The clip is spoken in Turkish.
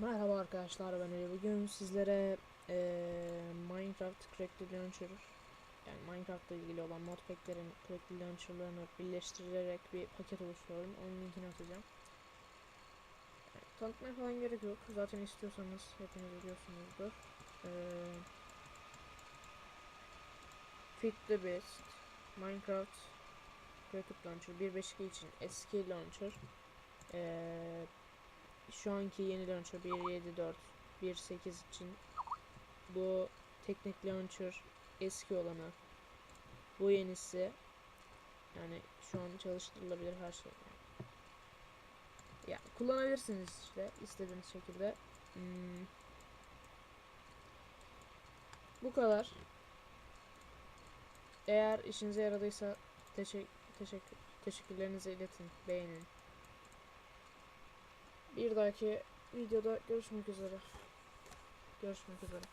Merhaba arkadaşlar ben Ali. Bugün sizlere eee, Minecraft Cracked Launcher yani Minecraft'la ilgili olan modpacklerin Cracked Launcher'larını birleştirerek bir paket oluşturuyorum. Onun linkini atacağım. Yani tanıtmaya falan gerek yok. Zaten istiyorsanız hepiniz biliyorsunuzdur. Eee Fit the Best Minecraft Cracked Launcher 1.5 için eski launcher eee şu anki yeni launcher 1.7.4 1.8 için bu teknik launcher eski olanı. Bu yenisi yani şu an çalıştırılabilir her şey ya kullanabilirsiniz işte istediğiniz şekilde. Hmm. bu kadar. Eğer işinize yaradıysa teşekkür teşekkür teşekkürlerinizi iletin beğenin bir dahaki videoda görüşmek üzere. Görüşmek üzere.